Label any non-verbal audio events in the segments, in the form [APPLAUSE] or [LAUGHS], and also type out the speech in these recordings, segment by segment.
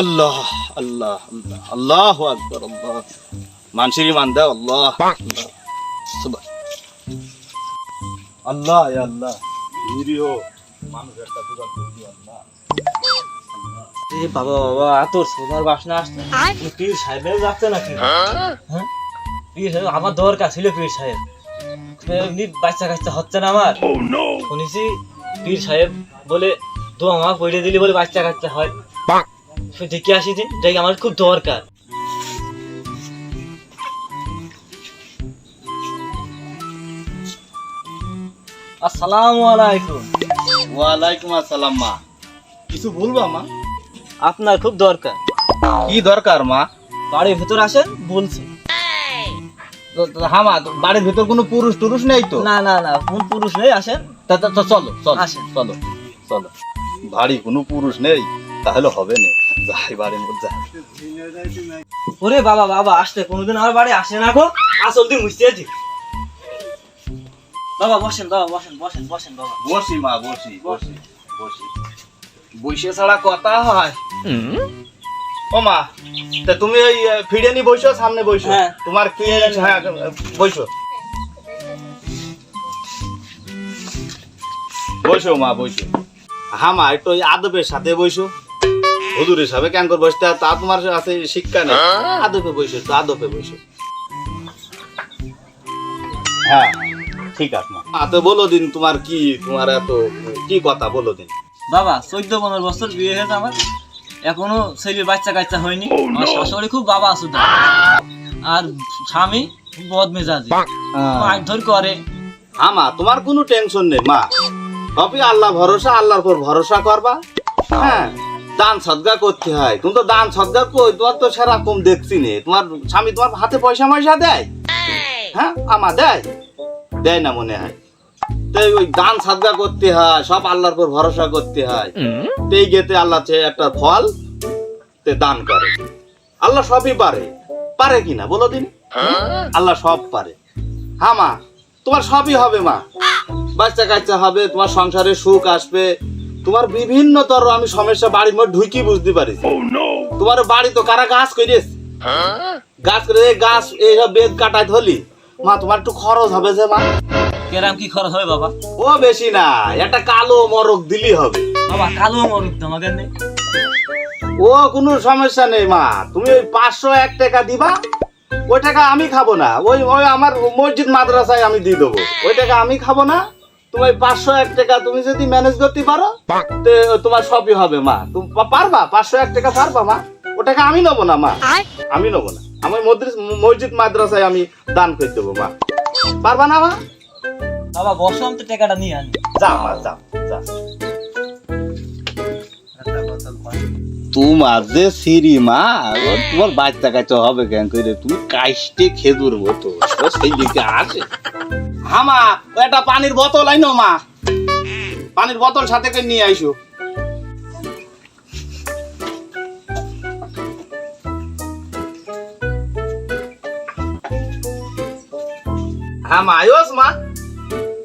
আল্লাহ আল্লাহ আল্লাহ আল্লাহ আকবর আল্লাহ। মানুষের ইমান দাও আল্লাহ আল্লাহ। আল্লাহ। নিরীহ মানুষ একটা জোগাড় আল্লাহ। এ বাবা বাবা এত সোনার বাসনা আসছে। পীর যাচ্ছে নাকি? হ্যাঁ? পীর সাহেব আমার দরকার ছিল পীর সাহেব। এমনি বাচ্চা কাচ্চা হচ্ছে না আমার? শুনেছি পীর সাহেব বলে তো আমার পড়ে দিলি বলে বাচ্চা কাচ্চা হয়। দেখে আসি দিন যাই আমার খুব দরকার। আসসালামু আলাইকুম। ওয়ালাইকুম আসসালাম মা। কিছু বলবা মা? আপনার খুব দরকার। কি দরকার মা? বাড়ির ভেতর আসেন বলছি। হ্যাঁ বাড়ির ভিতর কোনো পুরুষ টুরুষ নেই তো? না না না কোন পুরুষ নেই আসেন। তা চলো চলো আসেন। চলো চলো। বাড়ি কোনো পুরুষ নেই তাহলে হবে না। যাই বাড়ির মধ্যে। ওরে বাবা বাবা আসতে কোনোদিন আমার বাড়ি আসে না গো। আসল দিন মুছতে আছি বাবা বসেন বাবা বসেন বসেন বসেন বাবা। বসি মা বসি বসি বসি। বসে ছাড়া কথা হয়। ও মা তা তুমি ওই ফিরে নি বসো সামনে বসো। হ্যাঁ। তোমার কি হ্যাঁ বসো। বসো মা বসো। হ্যাঁ মা একটু আদবের সাথে বসো। হুজুর হিসাবে কেন করে বসতে তা তোমার আছে শিক্ষা নেই। আদবে বসো তো আদবে বসো। হ্যাঁ ঠিক আছে মা। তো বলো দিন তোমার কি তোমার এত কি কথা বলো দিন। বাবা চোদ্দ পনেরো বছর বিয়ে হয়েছে আমার। এখনও ছেলে বাচ্চা কাচ্চা হয়নি। আমার শাশুড়ি খুব বাবা আসুদ আর স্বামী খুব বদ মেজাজি মারধর করে। আমা তোমার কোনো টেনশন নেই মা। সবই আল্লাহ ভরসা আল্লাহর পর ভরসা করবা। হ্যাঁ। দান সদ্গা করতে হয়। তুমি তো দান সদ্গা কই? তোমার তো সেরকম দেখছি নে। তোমার স্বামী তোমার হাতে পয়সা ময়সা দেয়? হ্যাঁ আমা দেয়? দেয় না মনে হয়। তাই ওই দান সাদগা করতে হয়, সব আল্লাহর ভরসা করতে হয়। তেই গেতে আল্লাহ চেয়ে একটা ফল তে দান করে। আল্লাহ সবই পারে। পারে কিনা বলো দিন? আল্লাহ সব পারে। হ্যাঁ মা, তোমার সবই হবে মা। বাচ্চা কাচ্চা হবে, তোমার সংসারে সুখ আসবে। তোমার বিভিন্ন তর আমি সমস্যা বাড়ির মধ্যে ঢুকি বুঝতে পারি তোমার বাড়ি তো কারা গাছ করিস গাছ করে এই গাছ এইসব বেদ কাটাই ধরলি। মা তোমার একটু খরচ হবে যে মা। কেরাম কি খরচ হবে বাবা? ও বেশি না। একটা কালো মরক দিলি হবে। বাবা কালো মরুক তোমাকে নেই? ও কোনো সমস্যা নেই মা। তুমি ওই পাঁচশো এক টাকা দিবা ওই টাকা আমি খাব না। ওই ওই আমার মসজিদ মাদ্রাসায় আমি দিয়ে দেবো। ওই টাকা আমি খাব না তুমি ওই পাঁচশো এক টাকা তুমি যদি ম্যানেজ করতে পারো তোমার সবই হবে মা। তুমি পারবা? পাঁচশো এক টাকা পারবা মা? ও টাকা আমি নেব না মা। আমি নেব না। আমি মদ্রিস- মসজিদ মাদ্রাসায় আমি দান করে দেবো মা। পারবা না মা? বাবা বসো আমি তো টাকাটা নিয়ে আনি। যা মা যা যা। তোমার যে সিরি মা তোমার বাচ্চা কাচ্চা হবে কেন করে তুমি কাইস্টে খেজুর মতো। সেই দিকে আসে। হামা একটা পানির বোতল, আইনো মা। পানির বোতল সাথে করে নিয়ে আইসো। হামা আয়োস মা।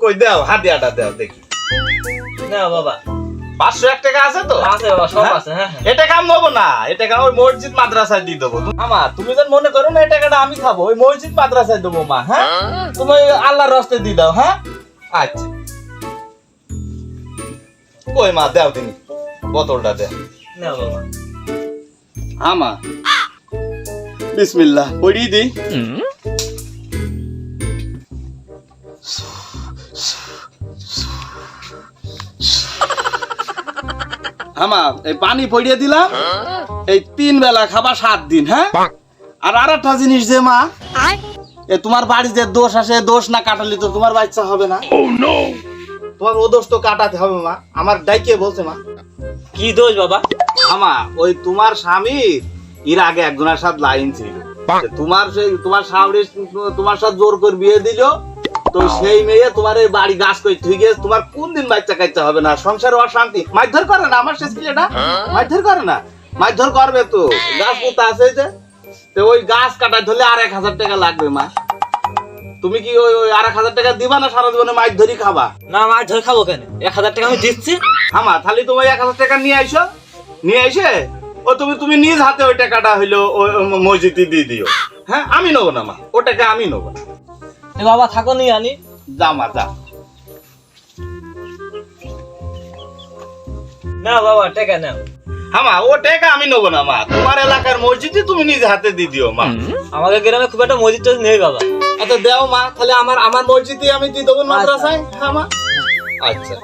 কই দেও হাতিয়াটা দাও, দেখি। না বাবা। পাঁচশো এক টাকা আছে তো? আছে বাবা সব হ্যাঁ? আছে হ্যাঁ হ্যাঁ। এটা কাম নেব না এটা কাম ওই মসজিদ মাদ্রাসায় দিয়ে দেবো। আমার তুমি যেন মনে করো না এই টাকাটা আমি খাব ওই মসজিদ মাদ্রাসায় দেবো মা হ্যাঁ? তুমি ওই আল্লাহর রাস্তায় দিয়ে দাও হ্যাঁ? আচ্ছা। কই মা দাও তুমি বোতলটা দে। না বাবা। আমা বিসমিল্লাহ পড়িয়ে দিই। আমা এই পানি পড়িয়ে দিলাম। এই তিন বেলা খাবা সাত দিন হ্যাঁ? আর আর একটা জিনিস যে মা এ তোমার বাড়িতে দোষ আসে দোষ না কাটালি তো তোমার বাচ্চা হবে না। তোমার ও দোষ তো কাটাতে হবে মা আমার ডাইকে বলছে মা। কি দোষ বাবা? আমা ওই তোমার স্বামীর এর আগে একজনের সাথে লাইন ছিল। তোমার সেই তোমার স্বামী তোমার সাথে জোর করে বিয়ে দিল তো সেই মেয়ে তোমার এই বাড়ি গাছ করে তুই গিয়ে তোমার কোন দিন বাচ্চা কাচ্চা হবে না? সংসারে অশান্তি। মারধর করে না আমার শেষ ছেলেটা? মারধর করে না? মারধর করবে তো। গাছ পোতা আছে যে। তো ওই গাছ কাটায় ধরলে আর এক হাজার টাকা লাগবে মা। তুমি কি ওই ওই আর এক হাজার টাকা দিবা না সারা জীবনে মাছ ধরি খাবা? না মাছ ধরে খাব কেন? এক হাজার টাকা আমি দিচ্ছি। হামা তাহলে তুমি এক হাজার টাকা নিয়ে আইসো। নিয়ে আইসে ও তুমি তুমি নিজ হাতে ওই টাকাটা হইল ওই মসজিদে দিয়ে দিও। হ্যাঁ আমি নেব না মা। ও টাকা আমি নেব না। বাবা থাকো নি আনি। যা মা যা। না বাবা টেকা না হামা ও টেকা আমি নেব না মা। তোমার এলাকার মসজিদে তুমি নিজ হাতে দিয়ে দিও মা। আমাদের গ্রামে খুব একটা মসজিদ টসজিদ নেই বাবা। আচ্ছা দেও মা তাহলে আমার আমার মসজিদে আমি দিয়ে দেবো মাদ্রাসায়। হামা মা। আচ্ছা।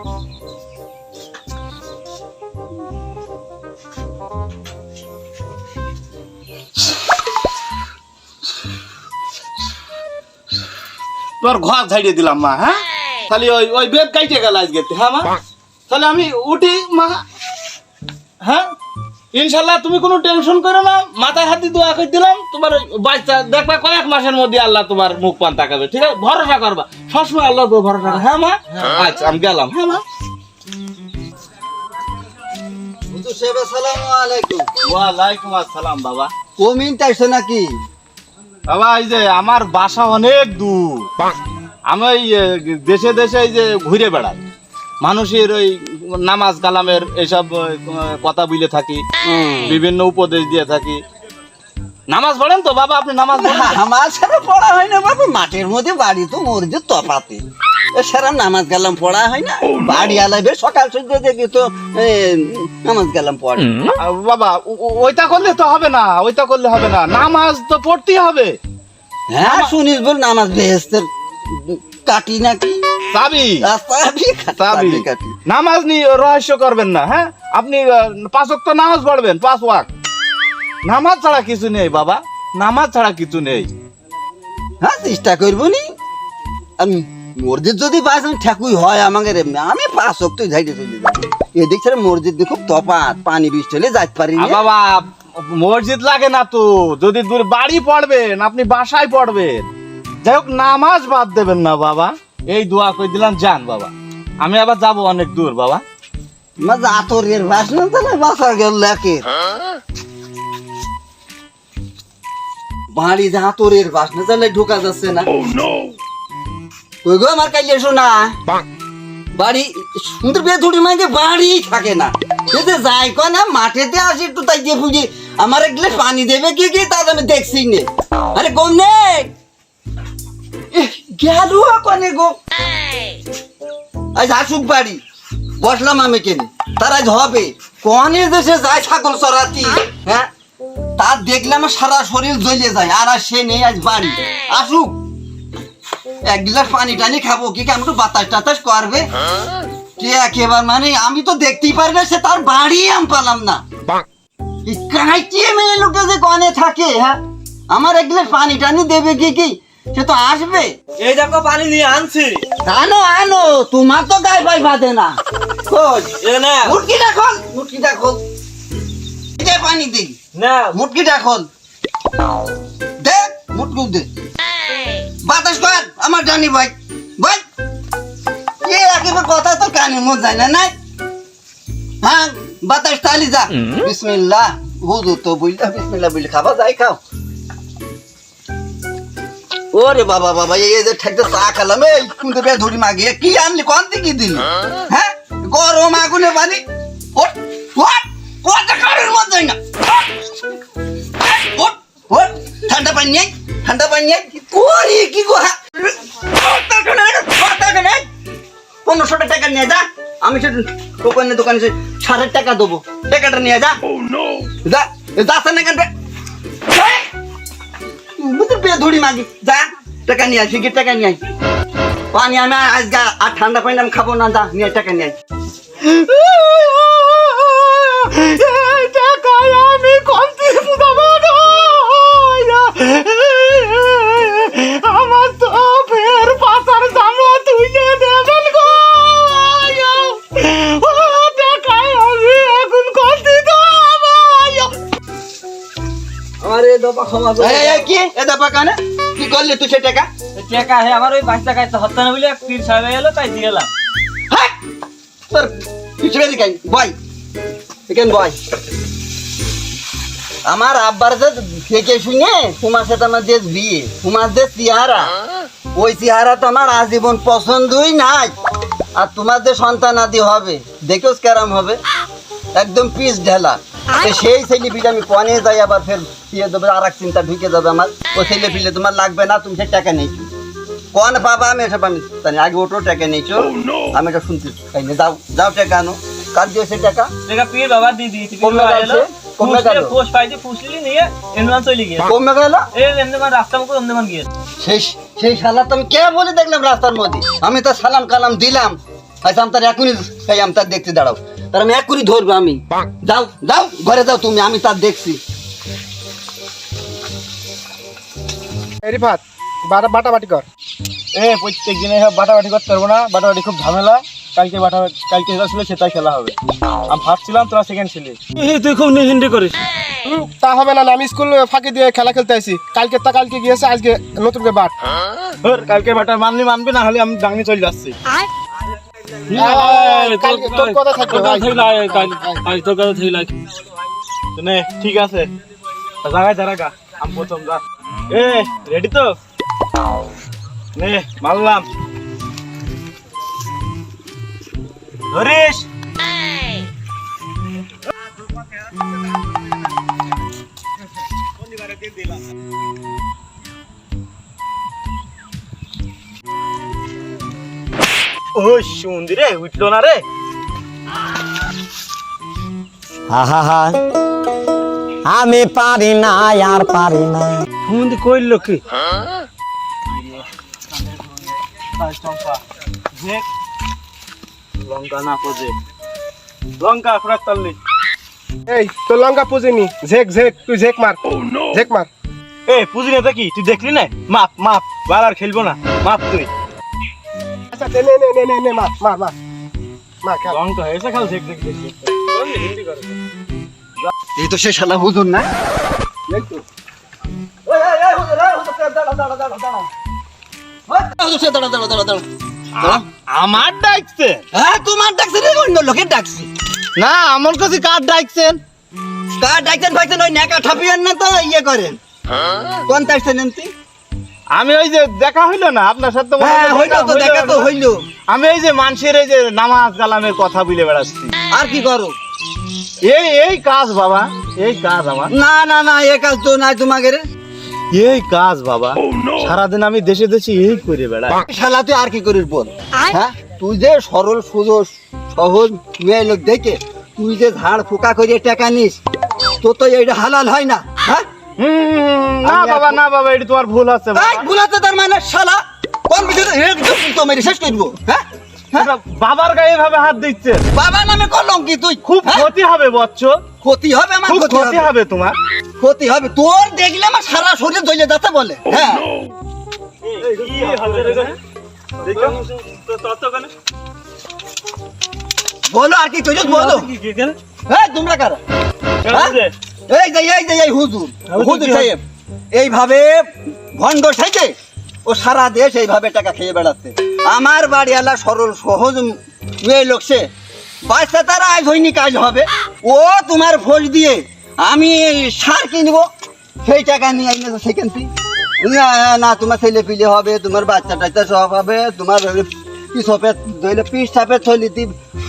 তোমার ঘর ঝাড়িয়ে দিলাম মা হ্যাঁ? তাহলে ওই ওই বেদ কাইটে গেল আজকে হ্যাঁ মা? তাহলে আমি উঠি মা। হ্যাঁ? ইনশাল্লাহ তুমি কোনো টেনশন করো না মাথায় হাত দিয়ে করে দিলাম। তোমার ওই বাচ্চা দেখবা কয়েক মাসের মধ্যে আল্লাহ তোমার মুখ পান তাকাবে ঠিক আছে? ভরসা করবা। সবসময় আল্লাহ তো ভরসা হ্যাঁ মা? আচ্ছা আমি গেলাম হ্যাঁ মা। ওয়ালাইকুম আসসালাম বাবা। কমিন তাইছো নাকি? বাবা এই যে আমার বাসা অনেক দূর। আমি ওই দেশে দেশে এই যে ঘুরে বেড়াই। মানুষের ওই নামাজ কালামের এসব কথা বলে থাকি বিভিন্ন উপদেশ দিয়ে থাকি। নামাজ পড়েন তো বাবা আপনি নামাজ পড়েন? [LAUGHS] তো? পড়া হয় না বাবা মাঠের মধ্যে বাড়ি তো মসজিদ তফাতে এ সারা নামাজ গেলাম পড়া হয় না? বাড়ি আলাইবে সকাল সন্ধ্যে দেখি তো নামাজ গেলাম পড়ে। বাবা ওইটা করলে তো হবে না ওইটা করলে হবে না নামাজ তো পড়তেই হবে। হ্যাঁ শুনিস বল নামাজ বেহেস্তের কাটি নাকি? চাবি। চাবি নামাজ নিয়ে রহস্য করবেন না হ্যাঁ? আপনি পাঁচ ওয়াক্ত নামাজ পড়বেন পাঁচ ওয়াক নামাজ ছাড়া কিছু নেই বাবা। নামাজ ছাড়া কিছু নেই। হ্যাঁ চেষ্টা করব নি। আমি মসজিদ যদি পাস আমি ঠাকুই হয় আমাকে রে। আমি পাঁচ অক্ট যাইতে চলে যাব এদিক ছেড়ে মসজিদ দিয়ে খুব তফাত পানি বৃষ্টি হলে যাইতে পারি না। বাবা মসজিদ লাগে না তো। যদি দূর বাড়ি পড়বেন আপনি বাসায় পড়বেন। যাই হোক নামাজ বাদ দেবেন না বাবা। এই দোয়া করে দিলাম যান বাবা। আমি আবার যাব অনেক দূর বাবা। মাঝে আতরের বাসনা তাহলে বাসা গেল লেকে বাড়ি যে আতরের বাসনা তাহলে ঢোকা যাচ্ছে না। ওই গো আমার কাইলে বাড়ি সুন্দর বেয়ে ধুটি মাঝে বাড়ি থাকে না। এতে যাই কয় না মাঠেতে আসি একটু তাই দিয়ে বুঝি আমার এক গ্লাস পানি দেবে কি কি তা আমি দেখছি নে। আরে কম নে। গেল কনে গো। আজ আসুক বাড়ি। বসলাম আমি কেন। তার আজ হবে। কনে দেশে যায় ছাগল চড়াতি হ্যাঁ? তার দেখলাম সারা শরীর জ্বলে যায়। আর সে নেই আজ বাড়ি আসুক। এক গ্লাস পানি টানি খাব কি কেমন একটু বাতাস টাতাস করবে? কে একেবার মানে আমি তো দেখতেই পারি না সে তার বাড়ি আম পালাম না। কাঁচিয়ে মেয়ে লোকটা যে কনে থাকে হ্যাঁ? আমার এক গ্লাস পানি টানি দেবে কি কি? সে তো আসবে। এই দেখো পানি নিয়ে আনছি। আনো আনো তোমার তো গায়ে পাই বাঁধে না। খোঁজ এ না। মুটকিটা খোল মুটকিটা খোল। দে পানি দে না। মুটকিটা খোল। দে মুটকু দে। বাতাস কর আমার জানি ভাই। ভাই এ একেবারে কথা তো কানে মন যায় না নাই? হ্যাঁ বাতাস তালি যা। বিসমিল্লাহ। হুজুর তো বইলা বিসমিল্লাহ বইলে খাবা যাই খাও। ওরে বাবা বাবা এই যে ঠাকতে চা খেলাম এই কিন্তু বে ধরি মাগে কি আনলি কোন দিকে দিলি? হ্যাঁ? গরম আগুনে পানি ওট ওট ওট কারের মধ্যে না। ওট ওট ঠান্ডা পানি নেই। ঠান্ডা পানি করি কি গো হ্যাঁ? পনেরোশো টাকা নিয়ে যা আমি সে দোকানে দোকানে সাড়ে টাকা দেবো। টাকাটা নিয়ে যা। যা যাচ্ছে না কেন ধরি মাগি। যা টাকা নিয়ে ফিকির টাকা নিয়ে আয়। পানি আমি আজকে আর ঠান্ডা পানি আমি খাব না যা নিয়ে টাকা নিয়ে আয়। আমি কমতি আমার আমার এই দফা ক্ষমা করে এই, কি? এ দাপা কানে? কি করলি তুই সে টাকা? টাকা হে আমার ওই বাচ্চা কাচ্চা হত্যা না বলে পীর সাহেব এলো তাই দিয়ে এলাম। হ্যাঁ তোর পিছনে দিকে বয়। এখানে বয়। আমার আব্বার যে থেকে শুনে তোমার সাথে আমার যে বিয়ে তোমার যে চেহারা ওই চেহারা তো আমার আজীবন পছন্দই নাই। আর তোমার যে সন্তান আদি হবে দেখেও কেরাম হবে। একদম পিস ঢেলা। সেই ছেলে পিলে আমি কনে যাই আবার ফের দিয়ে দেবে আর এক চিন্তা ঢুকে যাবে আমার। ও তোমার লাগবে না তুমি সে টাকা নিয়েছো। কোন বাবা আমি এসব আমি জানি আগে ওটো টাকা নিয়েছো। আমি এটা শুনতে চাই না যাও যাও টাকা আনো। কার দিয়েছে টাকা? পীর বাবা দিদি তুই কমে গেছে? কমে গেল? পাইতে নিয়ে এমন চলে গিয়ে কমে গেল? এই এমনি মান রাস্তা মুখে এমনি মান গিয়ে সেই সেই শালা তো আমি কে বলে দেখলাম রাস্তার মধ্যে? আমি তো সালাম কালাম দিলাম। আচ্ছা আমি তার এখনই তাই আমি তার দেখতে দাঁড়াও। তার আমি এখনই ধরবো আমি। যাও যাও ঘরে যাও তুমি আমি তার দেখছি। রিফাত বাটা বাটাবাটি কর। এ প্রত্যেক দিনে বাটাবাটি করতে পারব না বাটাবাটি খুব ঝামেলা। কালকে বাটা কালকে যেটা ছিল সেটাই খেলা হবে। আমি ফার্স্ট ছিলাম তোরা সেকেন্ড ছিলি তুই খুব হিন্দি করিস। তা হবে না আমি স্কুল ফাঁকি দিয়ে খেলা খেলতে আসি কালকে তা কালকে গিয়েছে আজকে নতুন করে বাট। কালকে বাটা মানলি মানবি না হলে আমি ডাঙনি চলে যাচ্ছি। তোর কথা থাকবে নে ঠিক আছে। জায়গায় দাঁড়াগা আমি প্রথম যা। এ রেডি তো? নে মারলাম। ধরিস? ও সুন্দর রে উঠল না রে। আমি পারি না আর পারি না। সুন্দর কইল কি? লঙ্কা না পজে। লঙ্কা খোরাক তাল্লি এই তোর লঙ্কা পুজিনি ঝেক ঝেক তুই ঝেক মার। ঝেক মার। এ পুজি নেতা কি তুই দেখলি না? মাপ মাপ বার খেলব না। মাপ তুই। আচ্ছা নে নে নে নে নে নে মার মার মার মার খেল লঙ্কা হয়েছে খাল দেখ দেখ দেখ এই তো সে শালা না। এই তো। হুজুর। দাঁড়াও। আমার ডাকছে? হ্যাঁ তোমার ডাকছে রে অন্য লোকের ডাকছি। না আমার কাছে কার ডাকছেন? কার ডাকছেন ভাইছেন ওই নেকা ঠাপিয়েন না তো ইয়ে করেন। কোন ডাকছেন এমতি আমি ওই যে দেখা হইল না আপনার সাথে মনে হ্যাঁ হইল তো দেখা তো হইল। আমি এই যে মানুষের এই যে নামাজ কালামের কথা বলে বেড়াচ্ছি। আর কি করো? এই এই কাজ বাবা এই কাজ আমার। না না না এই কাজ তো নাই তোমাকে রে এই কাজ বাবা সারাদিন আমি দেশে দেশে এই করে বেড়াই। শালা তুই আর কি করিস বল? হ্যাঁ তুই যে সরল সুযোগ সহজ মেয়ে লোক দেখে তুই যে ঝাড় ফুকা করে টাকা নিস তো তো এইটা হালাল হয় না হ্যাঁ? না বাবা না বাবা এটা তোমার ভুল আছে। এই বুলাতে তার মানে শালা কোন বিষয়ে একদম তো মেরে শেষ করব হ্যাঁ? হ্যাঁ? বাবার গায়ে এভাবে হাত দিচ্ছে। বাবা নামে করলাম কি তুই? খুব হ্যাঁ? ক্ষতি হবে বচ্চ ক্ষতি হবে আমার খুব ক্ষতি হবে। তোমার। ক্ষতি হবে। তোর দেখলে আমার সারা শরীর জ্বলে যাচ্ছে বলে হ্যাঁ? বলো আর কি চলিস বলো। হ্যাঁ তোমরা কারা? হ্যাঁ? এই যে এই যে এই হুজুর। হুজুর সাহেব এইভাবে ভণ্ড ও সারা দেশ এইভাবে টাকা খেয়ে বেড়াচ্ছে। আমার বাড়িওয়ালা সরল সহজ মেয়ে লোক সে। পয়সা তারা আজ হয়নি কাজ হবে। ও তোমার ভোজ দিয়ে আমি সার কিনবো। সেই টাকা নিয়ে আইনে সেখান থেকে। না না তোমার ছেলে পিলে হবে তোমার বাচ্চা টাচ্চা সব হবে তোমার হবে ধরলে পিস থলি দি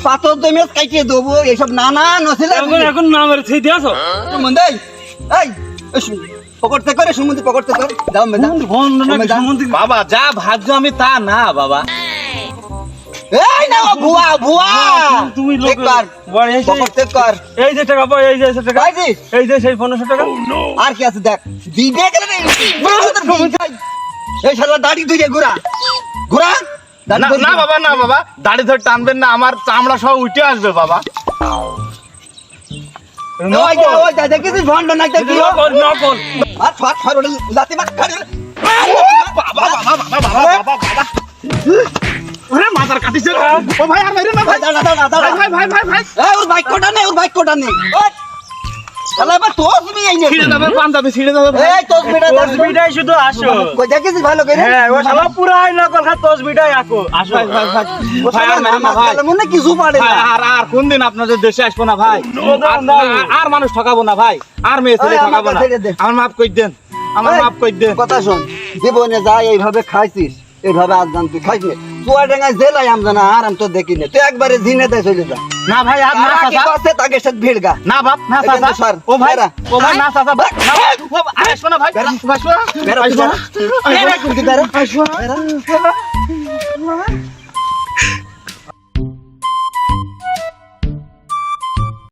পাথর দমে কাটিয়ে দেবো এইসব নানা নছিলে এখন না মেরে থই দিয়াছ? সুমন এই এই পকড়তে করে সুমন্দি পকড়তে করে। যাও মেদাম বাবা যা ভাগ্য আমি তা না বাবা। এই না ও ভুয়া ভুয়া। তুমি লোক একবার বাড়ি এসে পকড়তে কর। এই যে টাকা পাই এই যে টাকা। পাইছি এই যে সেই পনেরোশো টাকা। আর কি আছে দেখ। দিবে গেলে এই শালা দাড়ি ধুইয়ে ঘুরা। ঘুরা। না। বাবা না বাবা। দাড়ি ধরে টানবেন না আমার চামড়া সব উঠে আসবে বাবা। মাথার কাটিছে। ভাই আর না ভাই। দাঁড়া দাঁড়া দাঁড়া। ভাই ভাই ভাই ভাই। এই ওর বাইক কোটা নেই ওর বাইক কোটা নেই। ওই শালা এবার তোর তুমি এই ছিঁড়ে নে যাবে পাঞ্জাবি ছিঁড়ে যাবে ভাই। এই তোর বেটা তসবিটাই শুধু আসো। কই দেখেছিস ভালো করে? হ্যাঁ ও শালা পুরাই নকল খা তসবিটাই আকো আসো। ভাই ভাই ভাই। ভাই আর শালা মেরে না নামাজ ভাই। মনে কিছু পারে না। আর আর কোন দিন আপনাদের দেশে আসব না ভাই? আর- মানুষ ঠকাবো না ভাই। আর মেয়ে ছেলে ঠকাবো না। আমার মাফ করে দেন? আমার মাফ করে দেন? কথা শোন। জীবনে যা এইভাবে খাইছিস এইভাবে আজ জান তুই খাইস নে। চুয়াডাঙ্গায় জেলায় আমরা না আর আমি তো দেখি না তুই একবারে জিনে দেয় চলে যা না ভাই আর না চাচা করছে তাকে সাথে ভিড় গা না বাপ না চাচা ও ভাই। ও ভাই না চাচা ভাই, না ভাই, ও আরে শোনা ভাই বেরা। শোনো বেরা, শোনো। বেরা। শোনা তুই বেরা। বেরা।